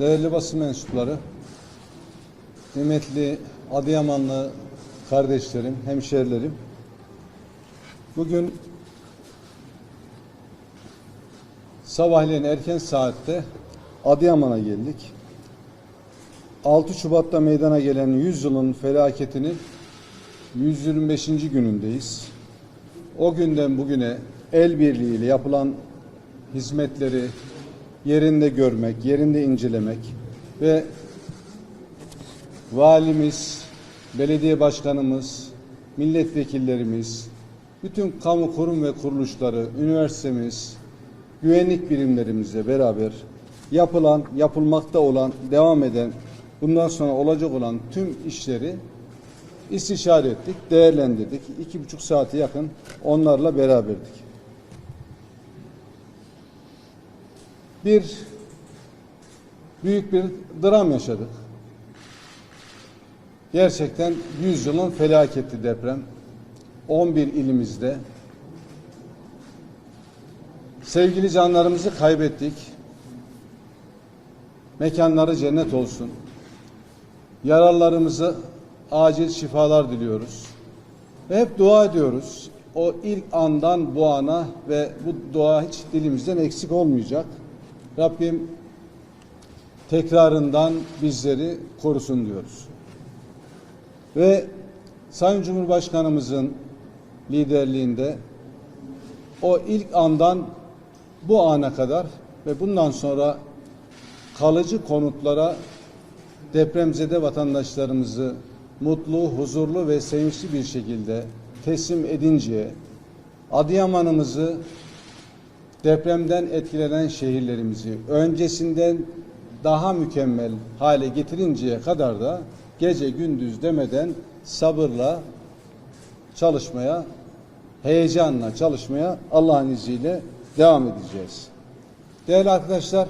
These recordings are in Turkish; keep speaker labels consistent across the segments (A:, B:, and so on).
A: değerli basın mensupları, kıymetli Adıyamanlı kardeşlerim, hemşerilerim. Bugün sabahleyin erken saatte Adıyaman'a geldik. 6 Şubat'ta meydana gelen 100 yılın felaketinin 125. günündeyiz. O günden bugüne el birliğiyle yapılan hizmetleri yerinde görmek, yerinde incelemek ve valimiz, belediye başkanımız, milletvekillerimiz, bütün kamu kurum ve kuruluşları, üniversitemiz, güvenlik birimlerimizle beraber yapılan, yapılmakta olan, devam eden, bundan sonra olacak olan tüm işleri istişare ettik, değerlendirdik. İki buçuk saate yakın onlarla beraberdik. Bir büyük bir dram yaşadık. Gerçekten 100 yılın felaketi deprem. 11 ilimizde sevgili canlarımızı kaybettik. Mekanları cennet olsun. Yaralılarımızı acil şifalar diliyoruz. Ve hep dua ediyoruz. O ilk andan bu ana ve bu dua hiç dilimizden eksik olmayacak. Rabbim tekrarından bizleri korusun diyoruz. Ve Sayın Cumhurbaşkanımızın liderliğinde o ilk andan bu ana kadar ve bundan sonra kalıcı konutlara depremzede vatandaşlarımızı mutlu, huzurlu ve sevinçli bir şekilde teslim edinceye, Adıyaman'ımızı depremden etkilenen şehirlerimizi öncesinden daha mükemmel hale getirinceye kadar da gece gündüz demeden sabırla çalışmaya, heyecanla çalışmaya Allah'ın izniyle devam edeceğiz. Değerli arkadaşlar,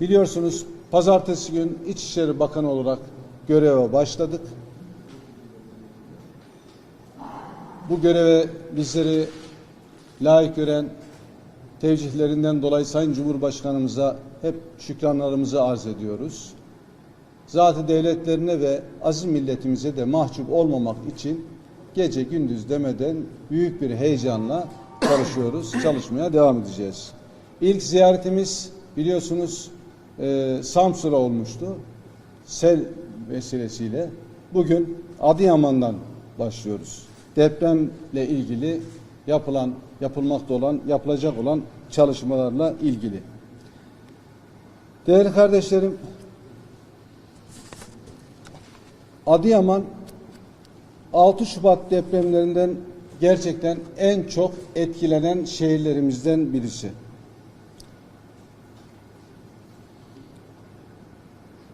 A: biliyorsunuz pazartesi gün İçişleri Bakanı olarak göreve başladık. Bu göreve bizleri layık gören tevcihlerinden dolayı Sayın Cumhurbaşkanımıza hep şükranlarımızı arz ediyoruz. Zatı devletlerine ve aziz milletimize de mahcup olmamak için gece gündüz demeden büyük bir heyecanla çalışıyoruz, çalışmaya devam edeceğiz. İlk ziyaretimiz biliyorsunuz e, Samsun'a olmuştu. Sel vesilesiyle. Bugün Adıyaman'dan başlıyoruz. Depremle ilgili yapılan, yapılmakta olan, yapılacak olan çalışmalarla ilgili. Değerli kardeşlerim, Adıyaman 6 Şubat depremlerinden gerçekten en çok etkilenen şehirlerimizden birisi.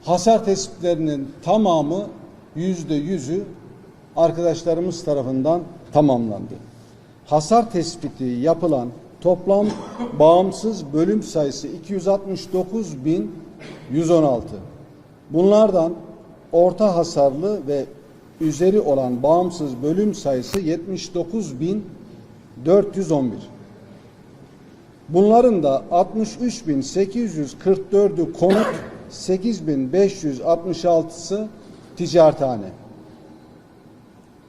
A: Hasar tespitlerinin tamamı yüzde yüzü arkadaşlarımız tarafından tamamlandı. Hasar tespiti yapılan toplam bağımsız bölüm sayısı 269.116. Bunlardan orta hasarlı ve üzeri olan bağımsız bölüm sayısı 79.411. Bunların da 63.844'ü konut, 8.566'sı ticarethane.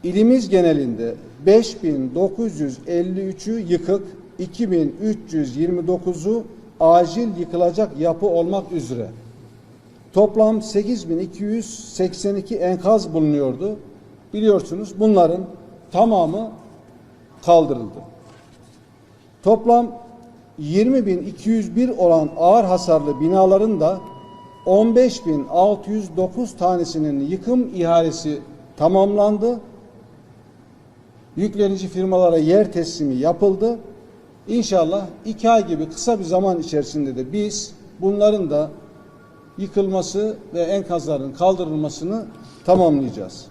A: İlimiz genelinde 5953'ü yıkık, 2329'u acil yıkılacak yapı olmak üzere toplam 8282 enkaz bulunuyordu. Biliyorsunuz bunların tamamı kaldırıldı. Toplam 20.201 olan ağır hasarlı binaların da 15.609 tanesinin yıkım ihalesi tamamlandı. Yüklenici firmalara yer teslimi yapıldı. İnşallah iki ay gibi kısa bir zaman içerisinde de biz bunların da yıkılması ve enkazların kaldırılmasını tamamlayacağız.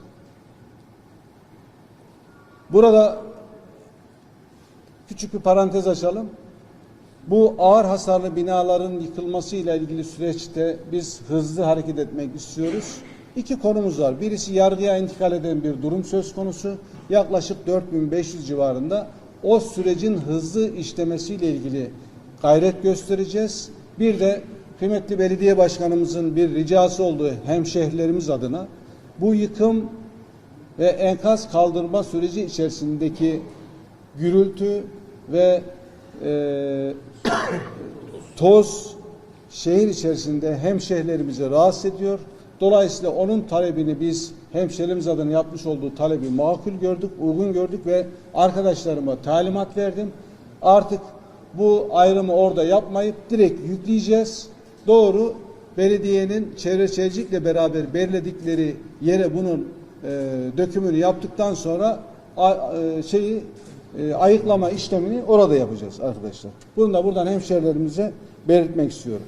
A: Burada küçük bir parantez açalım. Bu ağır hasarlı binaların yıkılması ile ilgili süreçte biz hızlı hareket etmek istiyoruz. İki konumuz var. Birisi yargıya intikal eden bir durum söz konusu. Yaklaşık 4500 civarında o sürecin hızlı işlemesiyle ilgili gayret göstereceğiz. Bir de kıymetli belediye başkanımızın bir ricası olduğu hemşehrilerimiz adına bu yıkım ve enkaz kaldırma süreci içerisindeki gürültü ve e, toz şehir içerisinde hemşehrilerimizi rahatsız ediyor. Dolayısıyla onun talebini biz hemşehrimiz adına yapmış olduğu talebi makul gördük, uygun gördük ve arkadaşlarıma talimat verdim. Artık bu ayrımı orada yapmayıp direkt yükleyeceğiz. Doğru belediyenin çevre şehircilikle beraber belirledikleri yere bunun e, dökümünü yaptıktan sonra a, e, şeyi e, ayıklama işlemini orada yapacağız arkadaşlar. Bunu da buradan hemşehrilerimize belirtmek istiyorum.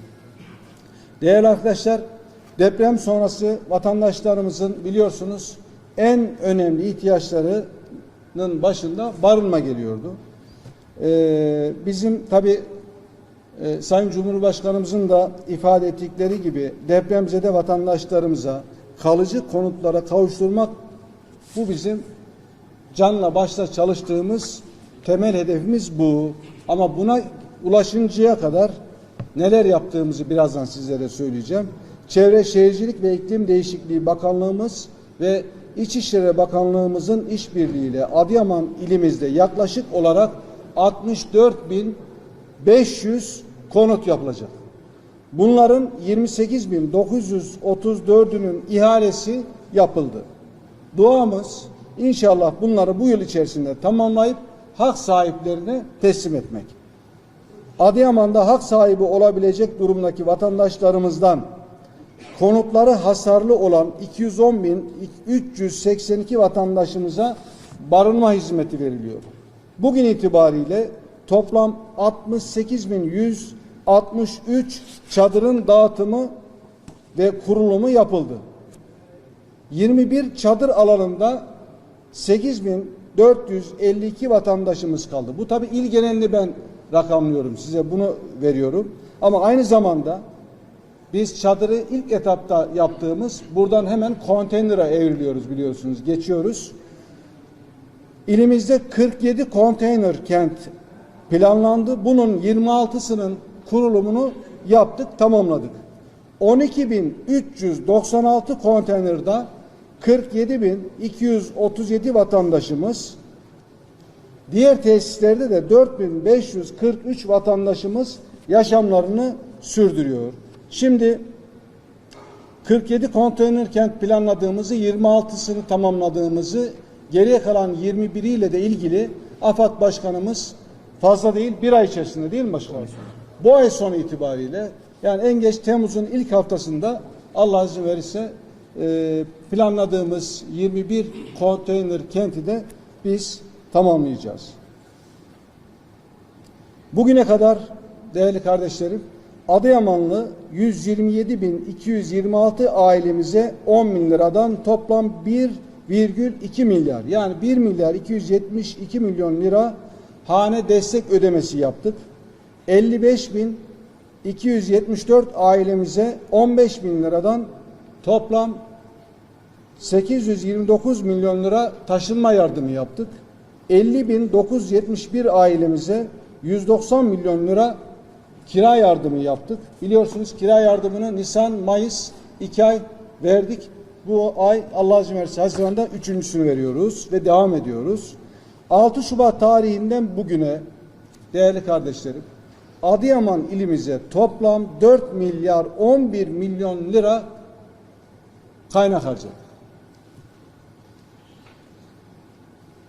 A: Değerli arkadaşlar, deprem sonrası vatandaşlarımızın biliyorsunuz en önemli ihtiyaçlarının başında barınma geliyordu. Ee, bizim tabi e, Sayın Cumhurbaşkanımızın da ifade ettikleri gibi depremzede vatandaşlarımıza kalıcı konutlara kavuşturmak bu bizim canla başla çalıştığımız temel hedefimiz bu. Ama buna ulaşıncaya kadar neler yaptığımızı birazdan sizlere söyleyeceğim. Çevre Şehircilik ve İklim Değişikliği Bakanlığımız ve İçişleri Bakanlığımızın işbirliğiyle Adıyaman ilimizde yaklaşık olarak 64.500 konut yapılacak. Bunların 28.934'ünün ihalesi yapıldı. Duamız inşallah bunları bu yıl içerisinde tamamlayıp hak sahiplerine teslim etmek. Adıyaman'da hak sahibi olabilecek durumdaki vatandaşlarımızdan konutları hasarlı olan 210.382 vatandaşımıza barınma hizmeti veriliyor. Bugün itibariyle toplam 68.163 çadırın dağıtımı ve kurulumu yapıldı. 21 çadır alanında 8452 vatandaşımız kaldı. Bu tabi il genelini ben rakamlıyorum size bunu veriyorum. Ama aynı zamanda biz çadırı ilk etapta yaptığımız buradan hemen konteynere evriliyoruz biliyorsunuz geçiyoruz. İlimizde 47 konteyner kent planlandı. Bunun 26'sının kurulumunu yaptık, tamamladık. 12.396 konteynerde 47.237 vatandaşımız, diğer tesislerde de 4543 vatandaşımız yaşamlarını sürdürüyor. Şimdi 47 konteyner kent planladığımızı, 26'sını tamamladığımızı, geriye kalan 21 ile de ilgili AFAD Başkanımız fazla değil bir ay içerisinde değil mi başkanım? Bu ay sonu itibariyle yani en geç Temmuz'un ilk haftasında Allah izin verirse e, planladığımız 21 konteyner kenti de biz tamamlayacağız. Bugüne kadar değerli kardeşlerim Adıyamanlı 127.226 ailemize 10 bin liradan toplam 1,2 milyar yani 1 milyar 272 milyon lira hane destek ödemesi yaptık. 55.274 ailemize 15 bin liradan toplam 829 milyon lira taşınma yardımı yaptık. 50.971 ailemize 190 milyon lira kira yardımı yaptık. Biliyorsunuz kira yardımını Nisan, Mayıs iki ay verdik. Bu ay Allah izin verirse Haziran'da üçüncüsünü veriyoruz ve devam ediyoruz. 6 Şubat tarihinden bugüne değerli kardeşlerim Adıyaman ilimize toplam 4 milyar 11 milyon lira kaynak harcadık.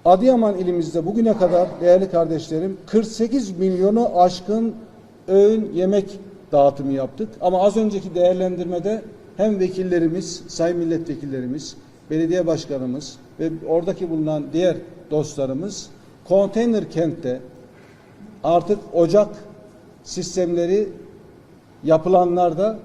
A: Adıyaman ilimizde bugüne kadar değerli kardeşlerim 48 milyonu aşkın öğün yemek dağıtımı yaptık. Ama az önceki değerlendirmede hem vekillerimiz, sayın milletvekillerimiz, belediye başkanımız ve oradaki bulunan diğer dostlarımız konteyner kentte artık ocak sistemleri yapılanlarda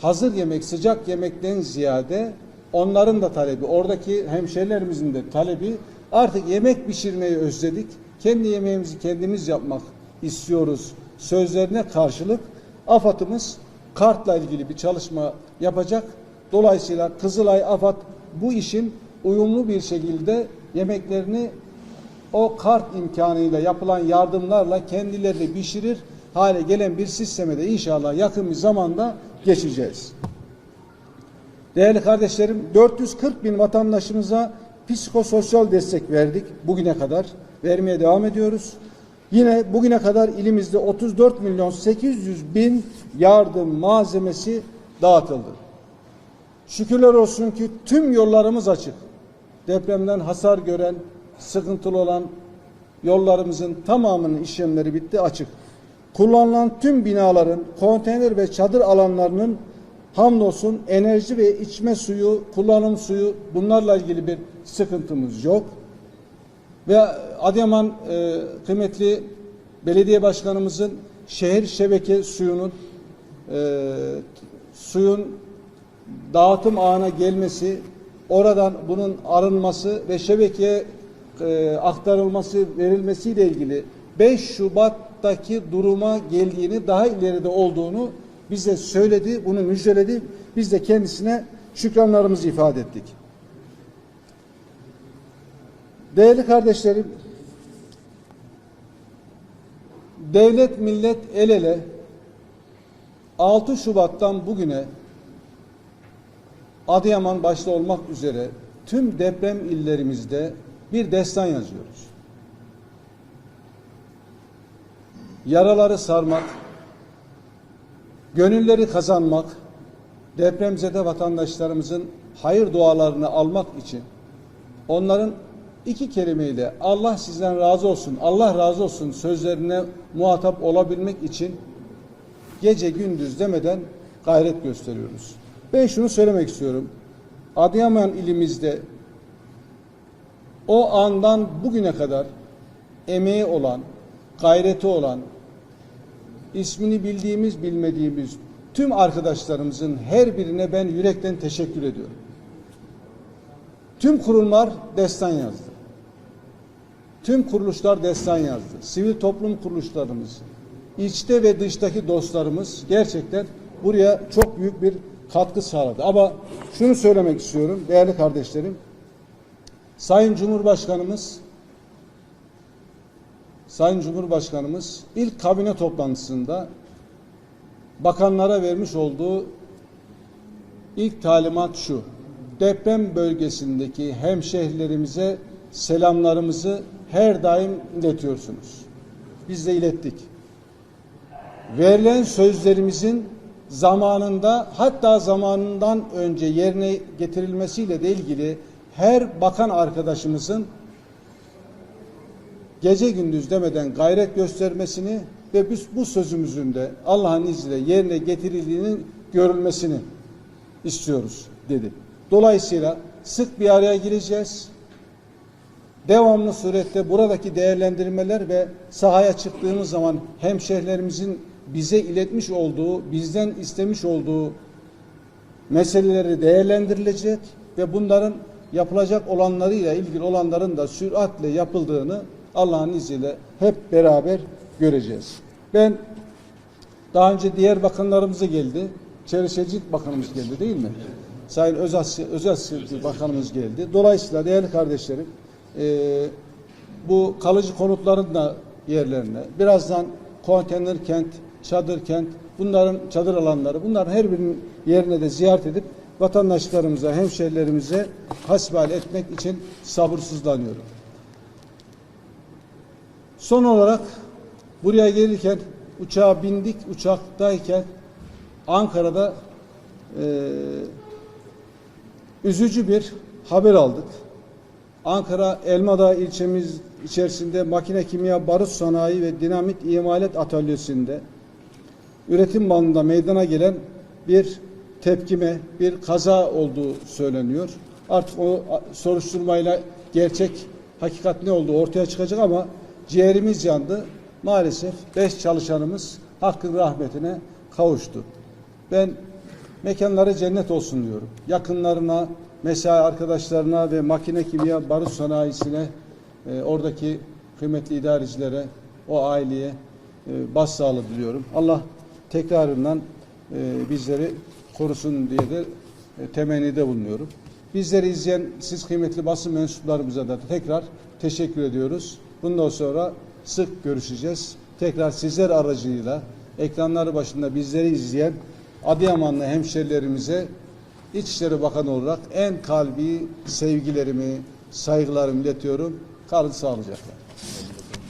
A: hazır yemek, sıcak yemekten ziyade onların da talebi, oradaki hemşehrilerimizin de talebi artık yemek pişirmeyi özledik. Kendi yemeğimizi kendimiz yapmak istiyoruz sözlerine karşılık AFAD'ımız kartla ilgili bir çalışma yapacak. Dolayısıyla Kızılay AFAD bu işin uyumlu bir şekilde yemeklerini o kart imkanıyla yapılan yardımlarla kendileri pişirir hale gelen bir sisteme de inşallah yakın bir zamanda geçeceğiz. Değerli kardeşlerim 440 bin vatandaşımıza psikososyal destek verdik bugüne kadar. Vermeye devam ediyoruz. Yine bugüne kadar ilimizde 34 milyon 800 bin yardım malzemesi dağıtıldı. Şükürler olsun ki tüm yollarımız açık. Depremden hasar gören, sıkıntılı olan yollarımızın tamamının işlemleri bitti açık. Kullanılan tüm binaların, konteyner ve çadır alanlarının hamdolsun enerji ve içme suyu, kullanım suyu bunlarla ilgili bir sıkıntımız yok. Ve Adıyaman e, kıymetli belediye başkanımızın şehir şebeke suyunun e, suyun dağıtım ağına gelmesi, oradan bunun arınması ve şebekeye e, aktarılması, verilmesiyle ilgili 5 Şubat'taki duruma geldiğini, daha ileride olduğunu bize söyledi, bunu müjdeledi. Biz de kendisine şükranlarımızı ifade ettik. Değerli kardeşlerim, devlet millet el ele 6 Şubat'tan bugüne Adıyaman başta olmak üzere tüm deprem illerimizde bir destan yazıyoruz. Yaraları sarmak, gönülleri kazanmak, depremzede vatandaşlarımızın hayır dualarını almak için onların iki kelimeyle Allah sizden razı olsun, Allah razı olsun sözlerine muhatap olabilmek için gece gündüz demeden gayret gösteriyoruz. Ben şunu söylemek istiyorum. Adıyaman ilimizde o andan bugüne kadar emeği olan, gayreti olan, ismini bildiğimiz bilmediğimiz tüm arkadaşlarımızın her birine ben yürekten teşekkür ediyorum. Tüm kurumlar destan yazdı. Tüm kuruluşlar destan yazdı. Sivil toplum kuruluşlarımız, içte ve dıştaki dostlarımız gerçekten buraya çok büyük bir katkı sağladı. Ama şunu söylemek istiyorum değerli kardeşlerim. Sayın Cumhurbaşkanımız Sayın Cumhurbaşkanımız ilk kabine toplantısında bakanlara vermiş olduğu ilk talimat şu. Deprem bölgesindeki hemşehrilerimize selamlarımızı her daim iletiyorsunuz. Biz de ilettik. Verilen sözlerimizin zamanında hatta zamanından önce yerine getirilmesiyle de ilgili her bakan arkadaşımızın gece gündüz demeden gayret göstermesini ve biz bu sözümüzün de Allah'ın izniyle yerine getirildiğinin görülmesini istiyoruz dedi. Dolayısıyla sık bir araya gireceğiz. Devamlı surette buradaki değerlendirmeler ve sahaya çıktığımız zaman hemşehrilerimizin bize iletmiş olduğu, bizden istemiş olduğu meseleleri değerlendirilecek ve bunların yapılacak olanlarıyla ilgili olanların da süratle yapıldığını Allah'ın izniyle hep beraber göreceğiz. Ben daha önce diğer bakanlarımız geldi. Çevre Şehircilik Bakanımız geldi değil mi? Sayın Özas, Özas Bakanımız geldi. Dolayısıyla değerli kardeşlerim e, bu kalıcı konutların da yerlerine birazdan konteyner kent, çadır kent bunların çadır alanları bunların her birinin yerine de ziyaret edip vatandaşlarımıza, hemşehrilerimize hasbihal etmek için sabırsızlanıyorum. Son olarak buraya gelirken uçağa bindik, uçaktayken Ankara'da e, üzücü bir haber aldık. Ankara Elmadağ ilçemiz içerisinde makine kimya barut sanayi ve dinamit imalat atölyesinde üretim bandında meydana gelen bir tepkime, bir kaza olduğu söyleniyor. Artık o soruşturmayla gerçek hakikat ne olduğu ortaya çıkacak ama ciğerimiz yandı. Maalesef beş çalışanımız hakkın rahmetine kavuştu. Ben mekanları cennet olsun diyorum. Yakınlarına, mesai arkadaşlarına ve makine kimya barut sanayisine, e, oradaki kıymetli idarecilere, o aileye e, başsağlığı diliyorum. Allah tekrarından e, bizleri korusun diye de e, temennide bulunuyorum. Bizleri izleyen siz kıymetli basın mensuplarımıza da tekrar teşekkür ediyoruz. Bundan sonra sık görüşeceğiz. tekrar sizler aracıyla ekranları başında bizleri izleyen Adıyamanlı hemşerilerimize İçişleri Bakanı olarak en kalbi sevgilerimi, saygılarımı iletiyorum. Kalın sağlıcakla.